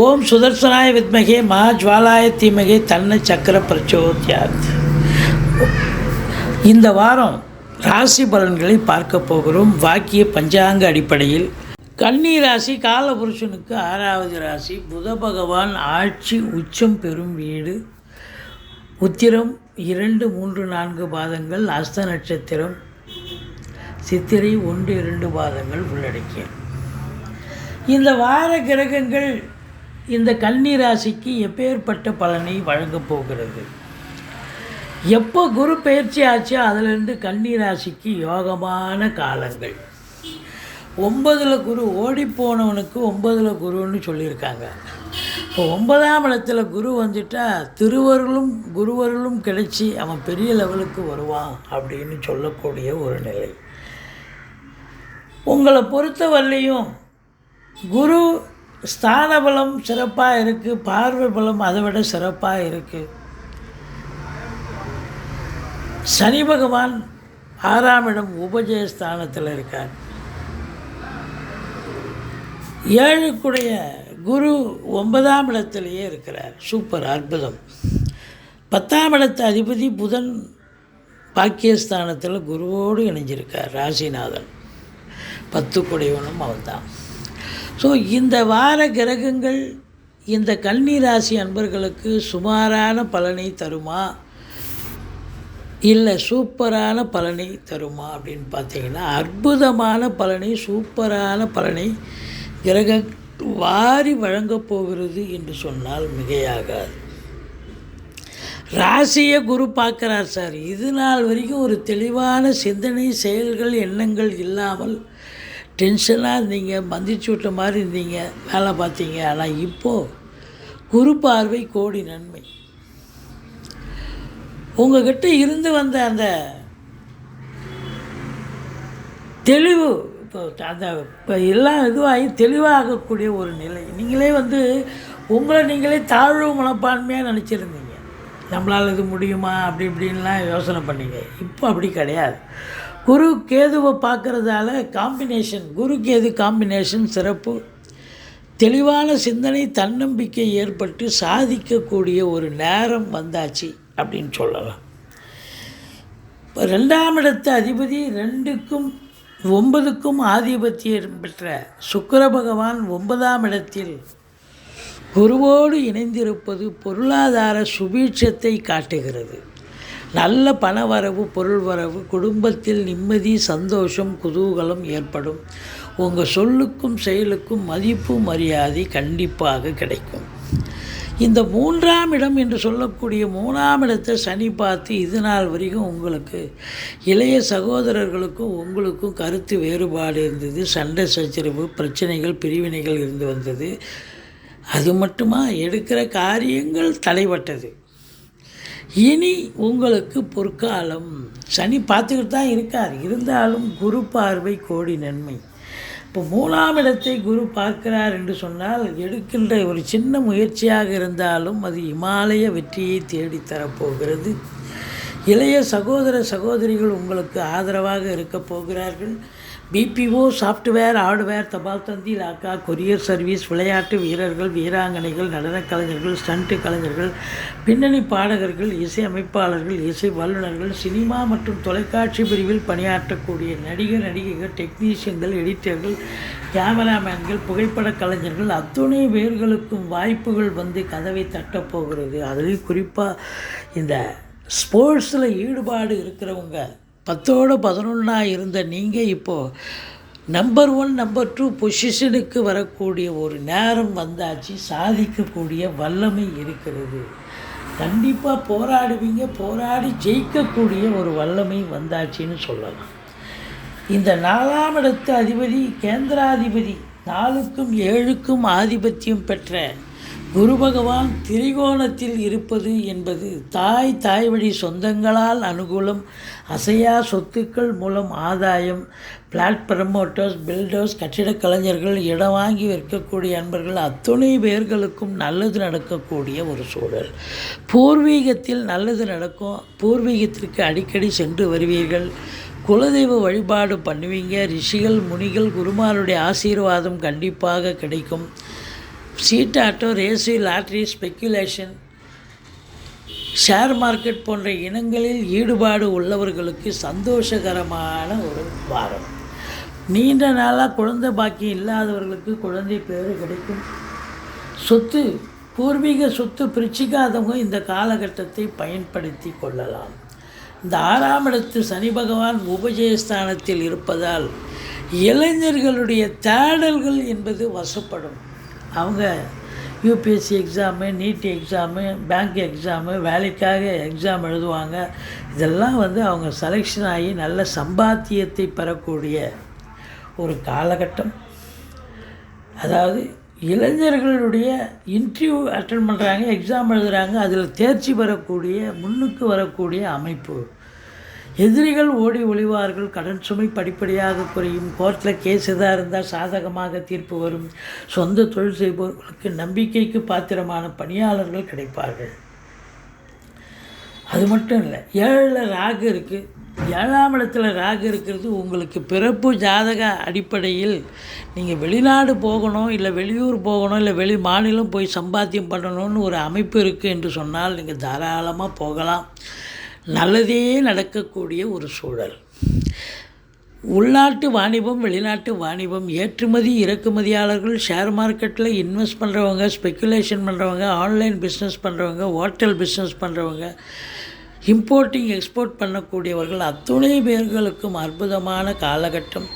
ஓம் சுதர்சனாய வித்மகே மா ஜுவாலாய தீமகே தன்ன சக்கர பிரச்சோத்யாத். இந்த வாரம் ராசி பலன்களை பார்க்க போகிறோம். வாக்கிய பஞ்சாங்க அடிப்படையில் கன்னி ராசி காலபுருஷனுக்கு ஆறாவது ராசி. புத பகவான் ஆட்சி உச்சம் பெறும் வீடு. உத்திரம் இரண்டு மூன்று நான்கு பாதங்கள். அஸ்த நட்சத்திரம் சித்திரை ஒன்று இரண்டு பாதங்கள் உள்ளடக்கிய இந்த வார கிரகங்கள் இந்த கன்னி ராசிக்கு எப்பேற்பட்ட பலனை வழங்கப் போகிறது? எப்போ குரு பயிற்சி ஆச்சோ அதிலிருந்து கன்னி ராசிக்கு யோகமான காலங்கள். ஒன்பதில் குரு ஓடிப்போனவனுக்கு ஒன்பதில் குருன்னு சொல்லியிருக்காங்க. இப்போ ஒன்பதாம் இடத்துல குரு வந்துட்டா திருவருளும் குருவருளும் கிடைச்சி அவன் பெரிய லெவலுக்கு வருவான் அப்படின்னு சொல்லக்கூடிய ஒரு நிலை. உங்களை பொறுத்தவரையிலையும் குரு ஸ்தான பலம் சிறப்பாக இருக்குது பார்வை பலம் அதை விட சிறப்பாக இருக்குது சனி பகவான் ஆறாம் இடம் உபஜயஸ்தானத்தில் இருக்கார். ஏழுக்குடைய குரு ஒன்பதாம் இடத்திலேயே இருக்கிறார். சூப்பர் அற்புதம். பத்தாம் இடத்து அதிபதி புதன் பாக்கியஸ்தானத்தில் குருவோடு இணைஞ்சிருக்கார் ராசிநாதன். பத்து குடையவனும் அவன்தான். ஸோ இந்த வார கிரகங்கள் இந்த கன்னி ராசி அன்பர்களுக்கு சுமாரான பலனை தருமா? இல்லை சூப்பரான பலனை தருமா அப்படின்னு பார்த்தீங்கன்னா அற்புதமான பலனை சூப்பரான பலனை கிரக வாரி வழங்கப் போகிறது என்று சொன்னால் மிகையாகாது. ராசியை குரு பார்க்குறார் சார். இது நாள் வரைக்கும் ஒரு தெளிவான சிந்தனை செயல்கள் எண்ணங்கள் இல்லாமல் டென்ஷனாக இருந்தீங்க மந்திச்சு விட்ட மாதிரி இருந்தீங்க வேலை பார்த்தீங்க. ஆனால் இப்போது குரு பார்வை கோடி நன்மை. உங்ககிட்ட இருந்து வந்த அந்த தெளிவு இப்போ அந்த இப்போ எல்லாம் இதுவாகி தெளிவாகக்கூடிய ஒரு நிலை. நீங்களே வந்து உங்களை நீங்களே தாழ்வு மனப்பான்மையாக நினச்சிருந்தீங்க. நம்மளால் இது முடியுமா? அப்படி இப்படின்லாம் யோசனை பண்ணீங்க. இப்போ அப்படி கிடையாது. குரு கேதுவை பார்க்குறதால காம்பினேஷன் குரு கேது காம்பினேஷன் சிறப்பு. தெளிவான சிந்தனை தன்னம்பிக்கை ஏற்பட்டு சாதிக்கக்கூடிய ஒரு நேரம் வந்தாச்சு அப்படின்னு சொல்லலாம். இப்போ ரெண்டாம் இடத்து அதிபதி ரெண்டுக்கும் ஒன்பதுக்கும் ஆதிபத்தியம் பெற்ற சுக்கர பகவான் ஒன்பதாம் இடத்தில் குருவோடு இணைந்திருப்பது பொருளாதார சுபீட்சத்தை காட்டுகிறது. நல்ல பண வரவு பொருள் வரவு குடும்பத்தில் நிம்மதி சந்தோஷம் குதூகலம் ஏற்படும். உங்கள் சொல்லுக்கும் செயலுக்கும் மதிப்பு மரியாதை கண்டிப்பாக கிடைக்கும். இந்த மூன்றாம் இடம் என்று சொல்லக்கூடிய மூணாம் இடத்தை சனி பார்த்து இது நாள் வரைக்கும் உங்களுக்கு இளைய சகோதரர்களுக்கும் உங்களுக்கும் கருத்து வேறுபாடு இருந்தது. சண்டை சச்சரவு பிரச்சனைகள் பிரிவினைகள் இருந்து வந்தது. அது மட்டுமா? எடுக்கிற காரியங்கள் தலைப்பட்டது இனி உங்களுக்கு பொற்காலம். சனி பார்த்துக்கிட்டு தான் இருக்கார். இருந்தாலும் குரு பார்வை கோடி நன்மை. இப்போ மூணாம் இடத்தை குரு பார்க்கிறார் என்று சொன்னால் எடுக்கின்ற ஒரு சின்ன முயற்சியாக இருந்தாலும் அது இமாலய வெற்றியை தேடித் தரப்போகிறது. இளைய சகோதர சகோதரிகள் உங்களுக்கு ஆதரவாக இருக்கப் போகிறார்கள். பிபிஓ சாஃப்ட்வேர் ஹார்ட்வேர் தபால் தந்தி லாக்கா கொரியர் சர்வீஸ் விளையாட்டு வீரர்கள் வீராங்கனைகள் நடனக் கலைஞர்கள் ஸ்டண்ட்டு கலைஞர்கள் பின்னணி பாடகர்கள் இசை அமைப்பாளர்கள் இசை வல்லுநர்கள் சினிமா மற்றும் தொலைக்காட்சி பிரிவில் பணியாற்றக்கூடிய நடிகர் நடிகைகள் டெக்னீஷியன்கள் எடிட்டர்கள் கேமராமேன்கள் புகைப்படக் கலைஞர்கள் அத்துணை பேர்களுக்கும் வாய்ப்புகள் வந்து கதவை தட்டப்போகிறது அதுலேயும் குறிப்பாக இந்த ஸ்போர்ட்ஸில் ஈடுபாடு இருக்கிறவங்க பத்தோடு பதினொன்றாக இருந்த நீங்கள் இப்போது நம்பர் ஒன் நம்பர் டூ பொசிஷனுக்கு வரக்கூடிய ஒரு நேரம் வந்தாச்சு சாதிக்கக்கூடிய வல்லமை இருக்கிறது. கண்டிப்பாக போராடுவீங்க போராடி ஜெயிக்கக்கூடிய ஒரு வல்லமை வந்தாச்சுன்னு சொல்லலாம். இந்த நாலாம் இடத்து அதிபதி கேந்திராதிபதி நாலுக்கும் ஏழுக்கும் ஆதிபத்தியம் பெற்ற குரு பகவான் திரிகோணத்தில் இருப்பது என்பது தாய் தாய் வழி சொந்தங்களால் அனுகூலம் அசையா சொத்துக்கள் மூலம் ஆதாயம் பிளாட் ப்ரமோட்டர்ஸ் பில்டர்ஸ் கட்டிடக் கலைஞர்கள் இடம் வாங்கி விற்கக்கூடிய அன்பர்கள் அத்துணை பேர்களுக்கும் நல்லது நடக்கக்கூடிய ஒரு சூழல். பூர்வீகத்தில் நல்லது நடக்கும். பூர்வீகத்திற்கு அடிக்கடி சென்று வருவீர்கள். குலதெய்வ வழிபாடு பண்ணுவீங்க. ரிஷிகள் முனிகள் குருமாருடைய ஆசீர்வாதம் கண்டிப்பாக கிடைக்கும். சீட்டாட்டோ race lottery speculation share market போன்ற இனங்களில் ஈடுபாடு உள்ளவர்களுக்கு சந்தோஷகரமான ஒரு வாரம். நீண்ட நாளாக குழந்தை பாக்கியம் இல்லாதவர்களுக்கு குழந்தை பேர் கிடைக்கும். சொத்து பூர்வீக சொத்து பிரிச்சிக்காதவங்க இந்த காலகட்டத்தை பயன்படுத்தி கொள்ளலாம். இந்த ஆறாம் இடத்து சனி பகவான் உபஜயஸ்தானத்தில் இருப்பதால் இளைஞர்களுடைய தேடல்கள் என்பது வசப்படும். அவங்க UPSC exam NEET exam bank exam வேலைக்காக எக்ஸாம் எழுதுவாங்க. இதெல்லாம் வந்து அவங்க செலெக்ஷன் ஆகி நல்ல சம்பாத்தியத்தை பெறக்கூடிய ஒரு காலகட்டம். அதாவது இளைஞர்களுடைய இன்டர்வியூ அட்டன் பண்ணுறாங்க எக்ஸாம் எழுதுகிறாங்க அதில் தேர்ச்சி பெறக்கூடிய முன்னுக்கு வரக்கூடிய அமைப்பு. எதிரிகள் ஓடி ஒளிவார்கள் கடன் சுமை படிப்படியாக குறையும். கோர்ட்டில் கேஸ் எதாக இருந்தால் சாதகமாக தீர்ப்பு வரும். சொந்த தொழில் செய்பவர்களுக்கு நம்பிக்கைக்கு பாத்திரமான பணியாளர்கள் கிடைப்பார்கள். அது மட்டும் இல்லை ஏழில் ராகு இருக்குது ஏழாம் இடத்துல ராகு இருக்கிறது உங்களுக்கு பிறப்பு ஜாதக அடிப்படையில் நீங்கள் வெளிநாடு போகணும் இல்லை வெளியூர் போகணும் இல்லை வெளி மாநிலம் போய் சம்பாத்தியம் பண்ணணும்னு ஒரு அமைப்பு இருக்குது என்று சொன்னால் நீங்கள் தாராளமாக போகலாம். நல்லதே நடக்கக்கூடிய ஒரு சூழல். உள்நாட்டு வாணிபம் வெளிநாட்டு வாணிபம் ஏற்றுமதி இறக்குமதியாளர்கள் ஷேர் மார்க்கெட்டில் இன்வெஸ்ட் பண்ணுறவங்க ஸ்பெக்குலேஷன் பண்ணுறவங்க ஆன்லைன் பிஸ்னஸ் பண்ணுறவங்க ஹோட்டல் பிஸ்னஸ் பண்ணுறவங்க இம்போர்ட்டிங் எக்ஸ்போர்ட் பண்ணக்கூடியவர்கள் அத்துணை பேர்களுக்கும் அற்புதமான காலகட்டம்.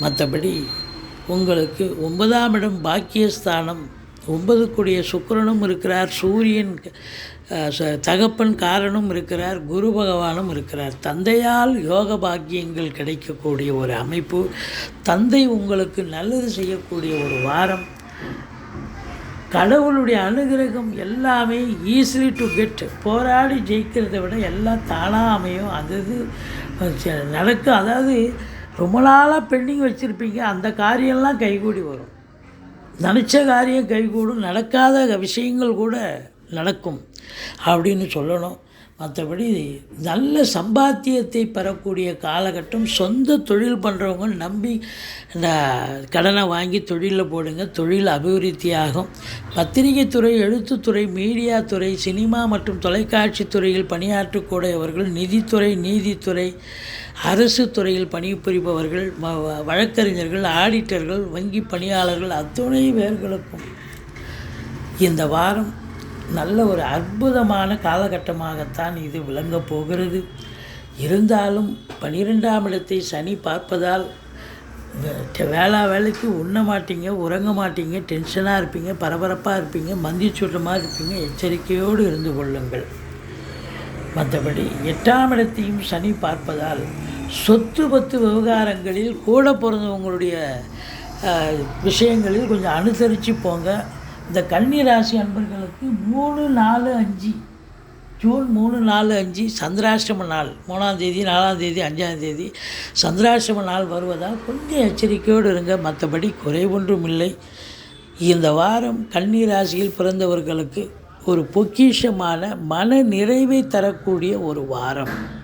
மற்றபடி உங்களுக்கு ஒன்பதாம் இடம் பாக்கியஸ்தானம் ஒன்பதுக்குடைய சுக்கிரனும் இருக்கிறார் சூரியன் ச- தகப்பன் காரனும் இருக்கிறார் குரு பகவானும் இருக்கிறார். தந்தையால் யோக பாக்கியங்கள் கிடைக்கக்கூடிய ஒரு அமைப்பு தந்தை உங்களுக்கு நல்லது செய்யக்கூடிய ஒரு வாரம். கடவுளுடைய அனுகிரகம் எல்லாமே ஈஸிலி டு கெட் போராடி ஜெயிக்கிறதை விட எல்லாம் தானாக அமையும். அது இது நடக்கும் அதாவது ரொம்ப நாளாக பெண்டிங் வச்சுருப்பீங்க. அந்த காரியம்லாம் கைகூடி வரும். நினச்ச காரியம் கைகூடும் நடக்காத விஷயங்கள் கூட நடக்கும் அப்படின்னு சொல்லணும். மற்றபடி நல்ல சம்பாத்தியத்தை பெறக்கூடிய காலகட்டம் சொந்த தொழில் பண்ணுறவங்க நம்பி இந்த கடனை வாங்கி தொழிலில் போடுங்க தொழில் அபிவிருத்தியாகும். பத்திரிகை துறை எழுத்துத்துறை மீடியா துறை சினிமா மற்றும் தொலைக்காட்சி துறையில் பணியாற்றக்கூடியவர்கள் நிதித்துறை நீதித்துறை அரசு துறையில் பணிபுரிபவர்கள் வ- வழக்கறிஞர்கள் ஆடிட்டர்கள் வங்கி பணியாளர்கள் அத்துணை பேர்களுக்கும் இந்த வாரம் நல்ல ஒரு அற்புதமான காலகட்டமாகத்தான் இது விளங்கப் போகிறது. இருந்தாலும் பனிரெண்டாம் இடத்தை சனி பார்ப்பதால் வேளா வேலைக்கு உண்ண மாட்டீங்க உறங்க மாட்டீங்க டென்ஷனாக இருப்பீங்க பரபரப்பாக இருப்பீங்க மந்தி சுற்றமாக இருப்பீங்க எச்சரிக்கையோடு இருந்து கொள்ளுங்கள். மற்றபடி எட்டாம் இடத்தையும் சனி பார்ப்பதால் சொத்து பத்து விவகாரங்களில் கூட பிறந்தவங்களுடைய விஷயங்களில் கொஞ்சம் அனுசரித்து போங்க. இந்த கன்னி ராசி அன்பர்களுக்கு மூணு நாலு அஞ்சு. ஜூன் மூணு நாலு அஞ்சு. சந்திராஷ்டம நாள். மூணாம் தேதி நாலாம் தேதி அஞ்சாம் தேதி. சந்திராஷ்டம நாள் வருவதால் கொஞ்சம் எச்சரிக்கையோடு இருங்க. மற்றபடி குறைவொன்றும் இல்லை. இந்த வாரம் கன்னி ராசியில் பிறந்தவர்களுக்கு ஒரு பொக்கிஷமான மன நிறைவை தரக்கூடிய ஒரு வாரம்.